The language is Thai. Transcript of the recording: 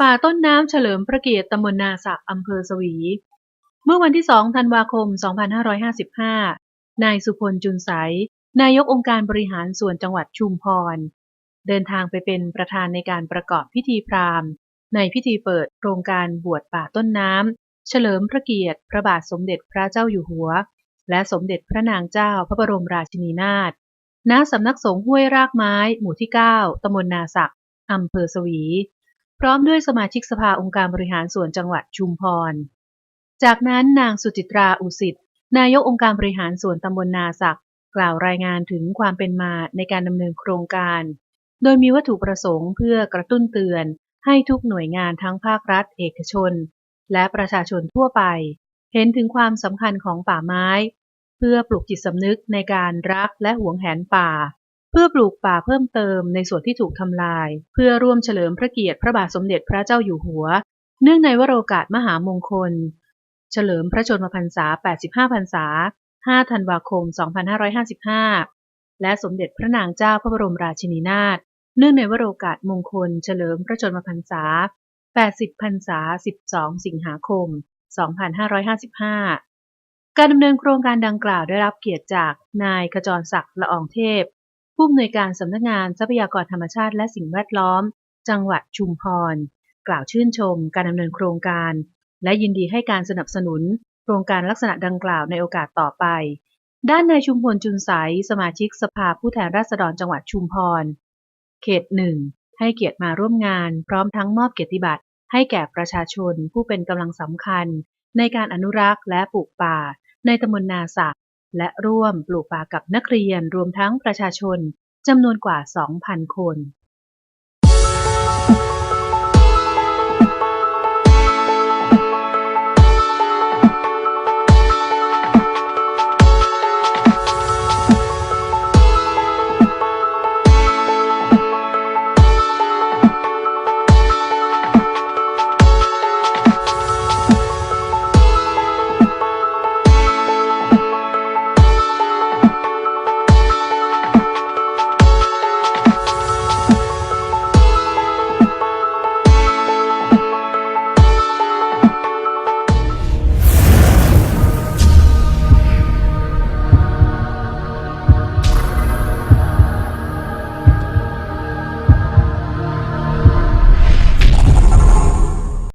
ป่าต้นน้ำเฉลิมพระเกียรติตำบลนาสักอำเภอสวี เมื่อวันที่ 2 ธันวาคม 2555 นายสุพลจุนใส นายกองค์การบริหารส่วนจังหวัดชุมพร เดินทางไปเป็นประธานในการประกอบพิธีพราหมณ์ ในพิธีเปิดโครงการบวชป่าต้นน้ำ เฉลิมพระเกียรติพระบาทสมเด็จพระเจ้าอยู่หัว และสมเด็จพระนางเจ้าพระบรมราชินีนาถ ณ สำนักสงฆ์ห้วยรากไม้ หมู่ที่ 9ตำบลนาสักอำเภอสวี พร้อมด้วยสมาชิกสภาองค์การบริหารส่วนจังหวัดชุมพร จากนั้นนางสุจิตราอุสิตนายกองค์การบริหารส่วนตำบลนาสักกล่าวรายงานถึงความเป็นมาในการดำเนินโครงการ โดยมีวัตถุประสงค์เพื่อกระตุ้นเตือน ให้ทุกหน่วยงานทั้งภาครัฐ เอกชน และประชาชนทั่วไป เห็นถึงความสำคัญของป่าไม้ เพื่อปลุกจิตสำนึกในการรักและหวงแหนป่า เพื่อปลูกป่าเพิ่มเติมในส่วนที่ถูกทำลาย เพื่อร่วมเฉลิมพระเกียรติพระบาทสมเด็จพระเจ้าอยู่หัว เนื่องในวโรกาสมหามงคล เฉลิมพระชนมพรรษา 85 พรรษา 5 ธันวาคม 2555 และสมเด็จพระนางเจ้าพระบรมราชินีนาถ เนื่องในวโรกาสมงคล เฉลิมพระชนมพรรษา 80 พรรษา 12 สิงหาคม 2555 การดำเนินโครงการดังกล่าวได้รับเกียรติจากนายขจรศักดิ์ละอองเทพ ผู้อำนวยการสำนักงานทรัพยากรธรรมชาติและสิ่งแวดล้อม จังหวัดชุมพร กล่าวชื่นชมการดำเนินโครงการ และยินดีให้การสนับสนุน โครงการลักษณะดังกล่าวในโอกาสต่อไป ด้านนายชุมพลจุนใสสมาชิกสภาผู้แทนราษฎรจังหวัดชุมพร เขตหนึ่งให้เกียรติมาร่วมงาน พร้อมทั้งมอบเกียรติบัตรให้แก่ประชาชนผู้เป็นกำลังสำคัญ ในการอนุรักษ์และปลูกป่า ในตำบลนาสัก และร่วมปลูกป่ากับนักเรียนรวมทั้งประชาชนจำนวนกว่า 2,000 คน